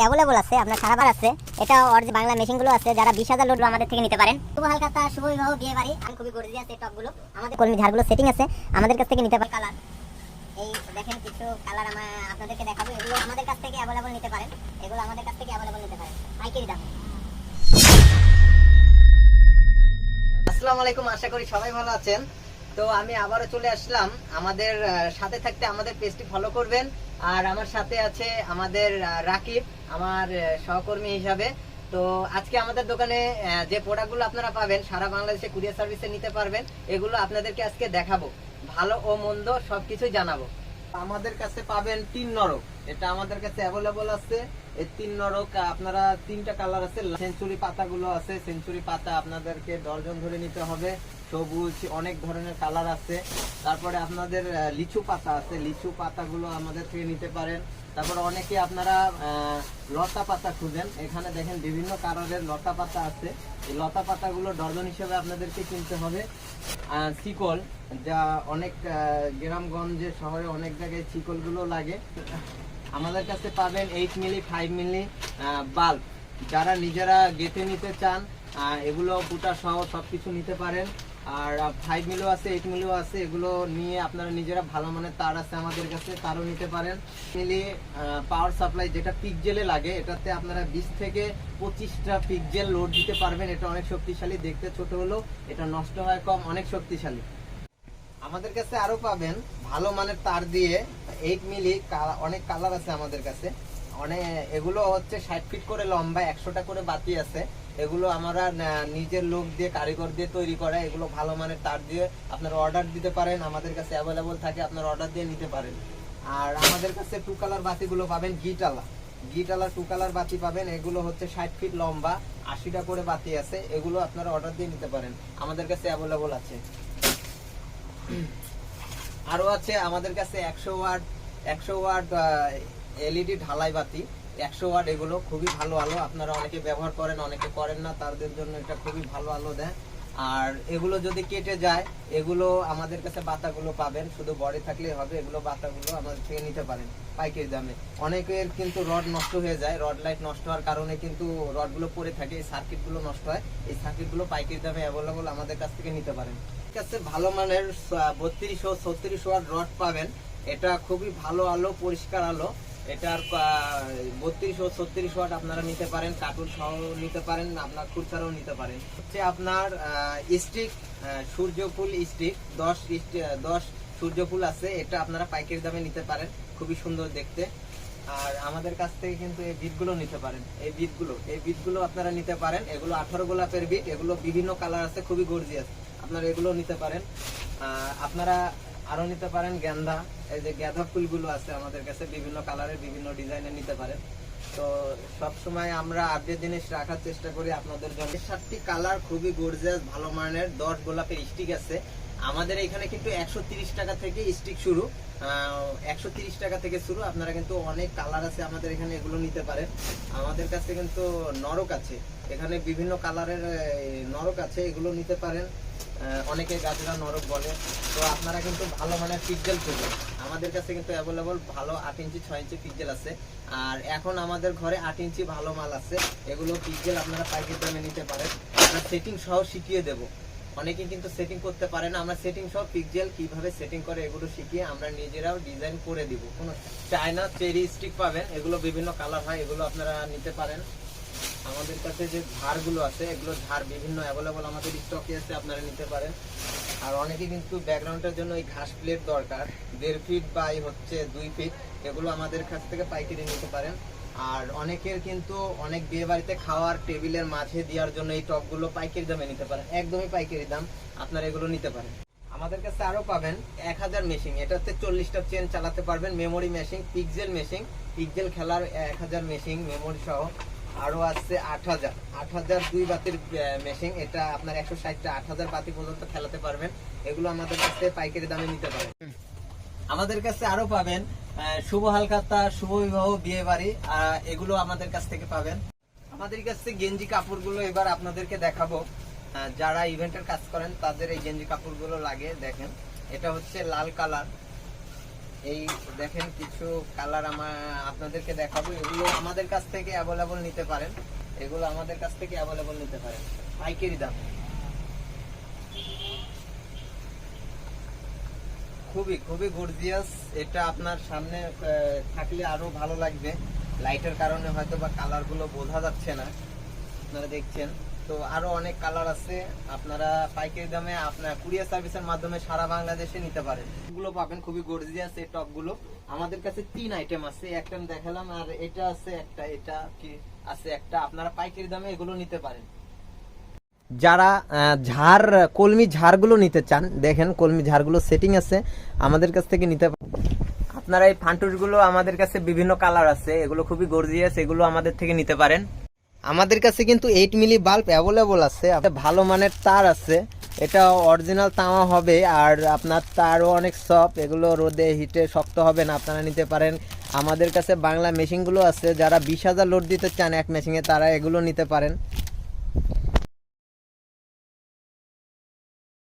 Available আছে, আপনার সারাবার আছে। এটা ওর যে বাংলা মেশিনগুলো আছে, যারা বিশ হাজার লোড আমাদের থেকে নিতে পারেন। শুভ হালকাতা শুভ বিবাহ, বিয়ে বাড়ি। আমি খুবই গর্জিয়াস এই টপগুলো আমাদের কর্মী ঝাড়গুলো সেটিং আছে। আমাদের কাছ থেকে নিতে পারেন। কালার এই দেখেন কিছু কালার আমরা আপনাদেরকে দেখাবো। এগুলো আমাদের কাছ থেকে অ্যাভেলেবল নিতে পারেন। এগুলো আমাদের কাছ থেকে অ্যাভেলেবল নিতে পারেন। পাইকারি দাম। আসসালামু আলাইকুম, আশা করি সবাই ভালো আছেন। তো আমি আবারও চলে আসলাম। আমাদের সাথে থাকতে আমাদের পেজটি ফলো করবেন। আর আমার সাথে আছে আমাদের রাকিব, আমার সহকর্মী হিসাবে। তো আজকে আমাদের দোকানে যে প্রোডাক্টগুলো আপনারা পাবেন, সারা বাংলাদেশে কুরিয়ার সার্ভিসে নিতে পারবেন, এগুলো আপনাদেরকে আজকে দেখাবো। ভালো ও মন্দ সবকিছুই জানাব। আমাদের কাছে পাবেন তিন নরক। এটা আমাদের কাছে অ্যাভেলেবল আছে। এই তিন নরক আপনারা তিনটা কালার আছে। সেঞ্চুরি পাতাগুলো আছে। সেঞ্চুরি পাতা আপনাদেরকে দর্জন ধরে নিতে হবে। সবুজ, অনেক ধরনের কালার আছে। তারপরে আপনাদের লিচু পাতা আছে। লিচু পাতাগুলো আমাদের থেকে নিতে পারেন। তারপরে অনেকে আপনারা লতা পাতা খুঁজেন। এখানে দেখেন বিভিন্ন কালারের লতা পাতা আছে। এই লতা পাতাগুলো ডর্জন হিসেবে আপনাদেরকে কিনতে হবে। শিকল, যা অনেক গ্রামগঞ্জে শহরে অনেক জায়গায় শিকলগুলো লাগে। আমাদের কাছে পাবেন eight milli five milli bulb যারা নিজেরা গেঁথে নিতে চান এগুলো পুটা সহ সব কিছু নিতে পারেন। আর ফাইভ মিলও আছে এইট মিলিও আছে, এগুলো নিয়ে আপনারা নিজেরা ভালো মানের তার আছে আমাদের কাছে, তারও নিতে পারেন। মিলি পাওয়ার সাপ্লাই যেটা পিকজেলে লাগে, এটাতে আপনারা বিশ থেকে পঁচিশটা পিকজেল লোড দিতে পারবেন। এটা অনেক শক্তিশালী, দেখতে ছোট হলেও এটা নষ্ট হয় কম, অনেক শক্তিশালী। আমাদের কাছে আরও পাবেন ভালো মানের তার দিয়ে এইট মিলি অনেক কালার আছে আমাদের কাছে। অনেক এগুলো হচ্ছে ষাট ফিট করে লম্বা, একশোটা করে বাতি আছে। এগুলো আমরা নিজের লোক দিয়ে, কারিগর দিয়ে তৈরি করা। এগুলো ভালো মানের তার দিয়ে আপনারা অর্ডার দিতে পারেন। আমাদের কাছে অ্যাভেলেবল থাকে, আপনার অর্ডার দিয়ে নিতে পারেন। আর আমাদের কাছে টু কালার বাতিগুলো পাবেন গিটালা গিটালা টু কালার বাতি পাবেন। এগুলো হচ্ছে ষাট ফিট লম্বা, আশিটা করে বাতি আছে। এগুলো আপনারা অর্ডার দিয়ে নিতে পারেন। আমাদের কাছে অ্যাভেলেবল আছে। আরও আছে আমাদের কাছে একশো ওয়াট একশো ওয়াট এলইডি ঢালাই বাতি। একশো ওয়াট এগুলো খুবই ভালো আলো। আপনারা অনেকে ব্যবহার করেন, অনেকে করেন না, তাদের জন্য এটা খুবই ভালো আলো দেয়। আর এগুলো যদি কেটে যায়, এগুলো আমাদের কাছে বাতাগুলো পাবেন। শুধু বডি থাকলেই হবে, এগুলো বাতাগুলো আমাদের থেকে নিতে পারেন পাইকারি দামে। অনেকের কিন্তু রড নষ্ট হয়ে যায়, রড লাইট নষ্ট হওয়ার কারণে কিন্তু রডগুলো পড়ে থাকে, এই সার্কিটগুলো নষ্ট হয়। এই সার্কিটগুলো পাইকারি দামে অ্যাভেলেবল আমাদের কাছ থেকে নিতে পারেন। কাছে ভালো মানের বত্রিশ ও ছত্রিশ ওয়াট রড পাবেন। এটা খুবই ভালো আলো, পরিষ্কার আলো। এটার বত্রিশ ও ছত্রিশ ওয়াট আপনারা নিতে পারেন কার্টুন সহ নিতে পারেন, আপনার খুচরাও নিতে পারেন। হচ্ছে আপনার স্টিক সূর্যফুল স্টিক দশ দশ সূর্যফুল আছে, এটা আপনারা পাইকারি দামে নিতে পারেন, খুবই সুন্দর দেখতে। আর আমাদের কাছ থেকে কিন্তু এই বিটগুলো নিতে পারেন, এই বিটগুলো এই বিটগুলো আপনারা নিতে পারেন, এগুলো আঠারো গোলাপের বিট এগুলো বিভিন্ন কালার আছে, খুবই গর্জিয়াস আপনারা এগুলো নিতে পারেন। আপনারা আরও নিতে পারেন গেন্দা এই যে গাঁদা ফুলগুলো আছে আমাদের কাছে, বিভিন্ন কালারের, বিভিন্ন ডিজাইনের নিতে পারেন। তো সব সময় আমরা আপডেট জিনিস রাখার চেষ্টা করি আপনাদের জন্য। সাতটি কালার খুবই গর্জিয়াস ভালো মানের, দশ গোলাপের স্টিক আছে। আমাদের এখানে কিন্তু একশো টাকা থেকে স্টিক শুরু। একশো টাকা থেকে শুরু। আপনারা কিন্তু অনেক কালার আছে আমাদের এখানে, এগুলো নিতে পারেন। আমাদের কাছে কিন্তু নরক আছে। এখানে বিভিন্ন কালারের নরক আছে, এগুলো নিতে পারেন। অনেকে গাজরা নরক বলে। তো আপনারা কিন্তু ভালো মানের পিকজেল খুঁজবেন আমাদের কাছে কিন্তু অ্যাভেলেবল ভালো আট ইঞ্চি, ছয় ইঞ্চি পিকজেল আছে। আর এখন আমাদের ঘরে আট ইঞ্চি ভালো মাল আছে। এগুলো পিকজেল আপনারা পাইকারি দামে নিতে পারেন। আমরা সেটিং সহ শিখিয়ে দেবো। অনেকে কিন্তু সেটিং করতে পারে না। আমরা সেটিং সহ পিকজেল কীভাবে সেটিং করে এগুলো শিখিয়ে আমরা নিজেরাও ডিজাইন করে দিব। কোনো চায়না চেরি স্টিক পাবেন। এগুলো বিভিন্ন কালার হয়, এগুলো আপনারা নিতে পারেন। আমাদের কাছে যে ঝাড়গুলো আছে, এগুলো ঝাড় বিভিন্ন অ্যাভেলেবল আমাদের স্টকে আছে, আপনারা নিতে পারেন। আর অনেকে কিন্তু ব্যাকগ্রাউন্ডের জন্য এই ঘাস প্লেট দরকার। দেড় ফিট বা এই হচ্ছে দুই ফিট এগুলো আমাদের কাছ থেকে পাইকারি নিতে পারেন। আর অনেকের কিন্তু অনেক বিয়ে বাড়িতে খাওয়ার টেবিলের মাঝে দেওয়ার জন্য এই টপগুলো পাইকারি দামে নিতে পারেন। একদমই পাইকারি দাম, আপনারা এগুলো নিতে পারেন। আমাদের কাছে আরও পাবেন এক হাজার মেশিন এটাতে চল্লিশটা চেন চালাতে পারবেন। Memory machine pixel machine pixel খেলার এক হাজার মেশিন মেমোরি সহ। আরও আছে আট হাজার। আট হাজার দুই বাতির মেশিন এটা আপনার একশো ষাটটা। আট হাজার বাতি পর্যন্ত খেলাতে পারবেন। এগুলো আমাদের কাছে পাইকারি দামে নিতে পারেন। আমাদের কাছে আরও পাবেন শুভ হালকাতা শুভ বিবাহ, বিয়ে বাড়ি এগুলো আমাদের কাছ থেকে পাবেন। আমাদের কাছে গেঞ্জি কাপড়গুলো এবার আপনাদেরকে দেখাবো। যারা ইভেন্টের কাজ করেন, তাদের এই গেঞ্জি কাপড়গুলো লাগে, দেখেন। এটা হচ্ছে লাল কালার। এই দেখেন কিছু কালার আমার আপনাদেরকে দেখাবো। এগুলো আমাদের কাছ থেকে অ্যাভেলেবল নিতে পারেন। এগুলো আমাদের কাছ থেকে অ্যাভেলেবল নিতে পারেন। পাইকারি দাম। খুবই খুবই গর্জিয়াস এটা আপনার সামনে থাকলে আরও ভালো লাগবে। লাইটের কারণে হয়তো বা কালারগুলো বোঝা যাচ্ছে না। আপনারা দেখছেন। তো আরও অনেক কালার আছে। আপনারা পাইকারি দামে আপনার কুরিয়ার সার্ভিসের মাধ্যমে সারা বাংলাদেশে নিতে পারেন। এগুলো পাবেন খুবই গর্জিয়াস এই টপগুলো। আমাদের কাছে তিন আইটেম আছে। একটা দেখালাম আর এটা আছে একটা, এটা কি আছে একটা। আপনারা পাইকারি দামে এগুলো নিতে পারেন। যারা ঝাড়, কলমি ঝাড়গুলো নিতে চান, দেখেন কলমি ঝাড়গুলো সেটিং আছে। আমাদের কাছ থেকে নিতে পারেন আপনারা এই ফান্টুসগুলো আমাদের কাছে বিভিন্ন কালার আছে। এগুলো খুবই গর্জিয়াস এগুলো আমাদের থেকে নিতে পারেন। আমাদের কাছে কিন্তু এইট মিলি বাল্ব অ্যাভেলেবল আছে। ভালো মানের তার আছে। এটা অরিজিনাল তামা হবে আর আপনার তারও অনেক সফট এগুলো রোদে হিটে শক্ত হবে না, আপনারা নিতে পারেন। আমাদের কাছে বাংলা মেশিনগুলো আছে। যারা বিশ হাজার লোড দিতে চান এক মেশিনে তারা এগুলো নিতে পারেন।